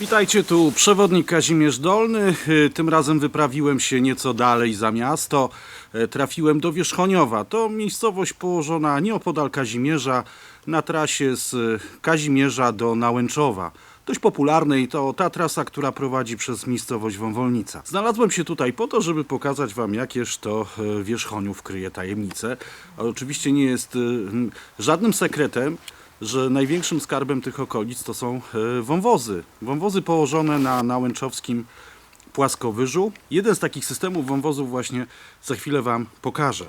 Witajcie, tu przewodnik Kazimierz Dolny. Y, Tym razem wyprawiłem się nieco dalej za miasto. E, Trafiłem do Wierzchoniowa. To miejscowość położona nieopodal Kazimierza na trasie z y, Kazimierza do Nałęczowa. Dość popularnej to ta trasa, która prowadzi przez miejscowość Wąwolnica. Znalazłem się tutaj po to, żeby pokazać Wam, jakież to Wierzchoniów kryje tajemnice. Oczywiście nie jest y, żadnym sekretem, że największym skarbem tych okolic to są e, wąwozy. Wąwozy położone na nałęczowskim płaskowyżu. Jeden z takich systemów wąwozów właśnie za chwilę Wam pokażę.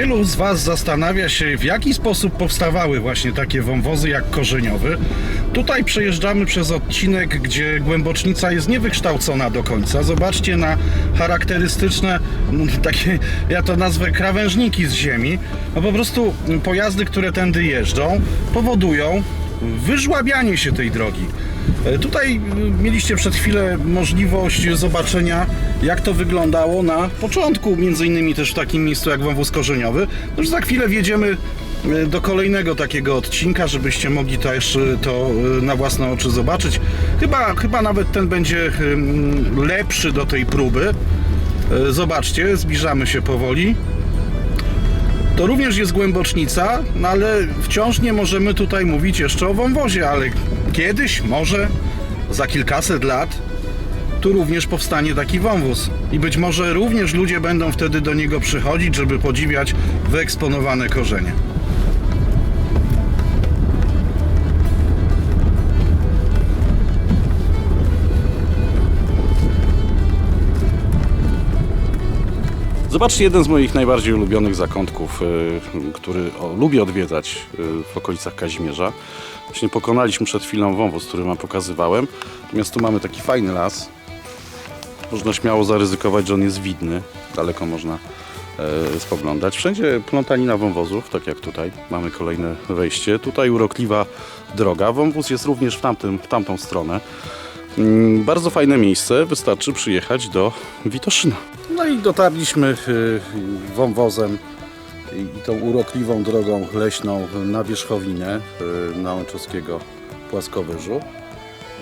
Wielu z Was zastanawia się, w jaki sposób powstawały właśnie takie wąwozy jak korzeniowy. Tutaj przejeżdżamy przez odcinek, gdzie głębocznica jest niewykształcona do końca. Zobaczcie na charakterystyczne, no, takie, ja to nazwę krawężniki z ziemi. No po prostu pojazdy, które tędy jeżdżą, powodują wyżłabianie się tej drogi. E, Tutaj mieliście przed chwilę możliwość zobaczenia, jak to wyglądało na początku, między innymi też w takim miejscu jak wąwóz korzeniowy. No za chwilę wjedziemy y, do kolejnego takiego odcinka, żebyście mogli też y, to na własne oczy zobaczyć. Chyba, chyba nawet ten będzie lepszy do tej próby. Zobaczcie, zbliżamy się powoli. To również jest głębocznica, no ale wciąż nie możemy tutaj mówić jeszcze o wąwozie, ale kiedyś, może za kilkaset lat, tu również powstanie taki wąwóz. I być może również ludzie będą wtedy do niego przychodzić, żeby podziwiać wyeksponowane korzenie. Zobaczcie jeden z moich najbardziej ulubionych zakątków, y, który lubię odwiedzać y, w okolicach Kazimierza. Właśnie pokonaliśmy przed chwilą wąwóz, który wam pokazywałem. Natomiast tu mamy taki fajny las. Można śmiało zaryzykować, że on jest widny. Daleko można e, spoglądać. Wszędzie plątanina wąwozów, tak jak tutaj. Mamy kolejne wejście. Tutaj urokliwa droga. Wąwóz jest również w, tamtym, w tamtą stronę. Mm, Bardzo fajne miejsce, wystarczy przyjechać do Witoszyna. No i dotarliśmy y, wąwozem i tą urokliwą drogą leśną na wierzchowinę y, Nałęczowskiego Płaskowyżu.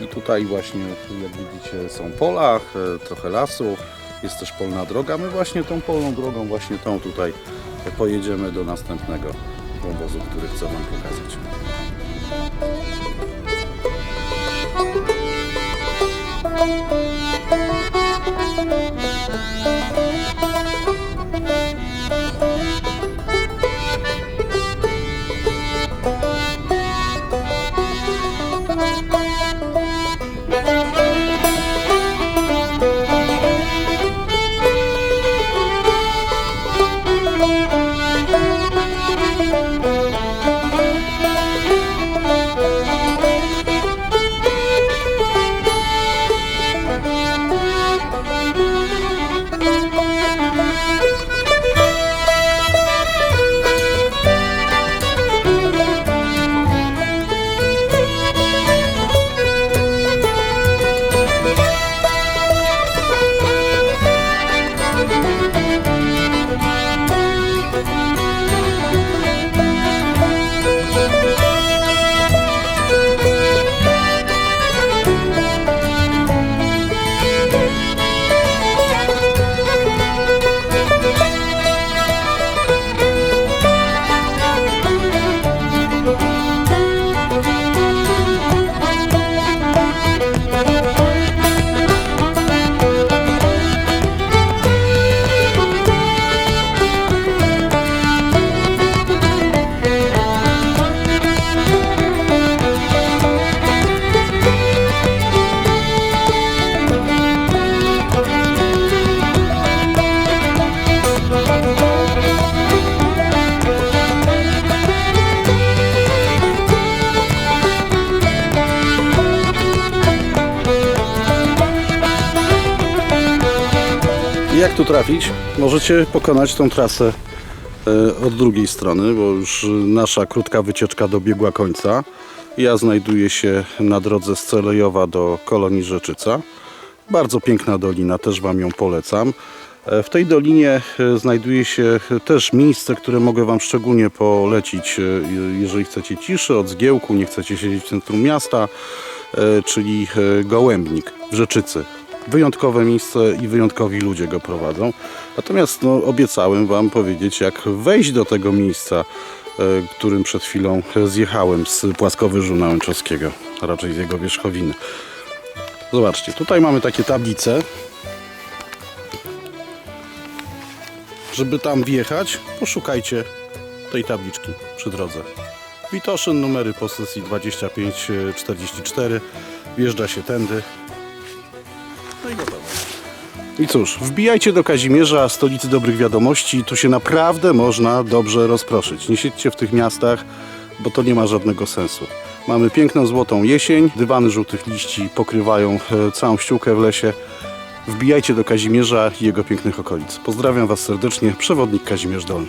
I tutaj właśnie, jak widzicie, są pola, y, trochę lasu, jest też polna droga. My właśnie tą polną drogą, właśnie tą tutaj pojedziemy do następnego wąwozu, który chcę Wam pokazać. Thank you. Jak tu trafić? Możecie pokonać tą trasę e, od drugiej strony, bo już nasza krótka wycieczka dobiegła końca. Ja znajduję się na drodze z Celejowa do kolonii Rzeczyca. Bardzo piękna dolina, też Wam ją polecam. E, W tej dolinie e, znajduje się też miejsce, które mogę Wam szczególnie polecić, jeżeli chcecie ciszy, od zgiełku, nie chcecie siedzieć w centrum miasta, czyli Gołębnik w Rzeczycy. Wyjątkowe miejsce i wyjątkowi ludzie go prowadzą. Natomiast no, obiecałem Wam powiedzieć, jak wejść do tego miejsca, e, którym przed chwilą zjechałem z Płaskowyżu Nałęczowskiego, a raczej z jego wierzchowiny. Zobaczcie, tutaj mamy takie tablice. Żeby tam wjechać, poszukajcie tej tabliczki przy drodze. Witoszyn, numery posesji 2544. Wjeżdża się tędy. No i gotowe. I cóż, wbijajcie do Kazimierza, stolicy dobrych wiadomości. Tu się naprawdę można dobrze rozproszyć. Nie siedźcie w tych miastach, bo to nie ma żadnego sensu. Mamy piękną złotą jesień, dywany żółtych liści pokrywają e, całą ściółkę w lesie. Wbijajcie do Kazimierza i jego pięknych okolic. Pozdrawiam Was serdecznie, przewodnik Kazimierz Dolny.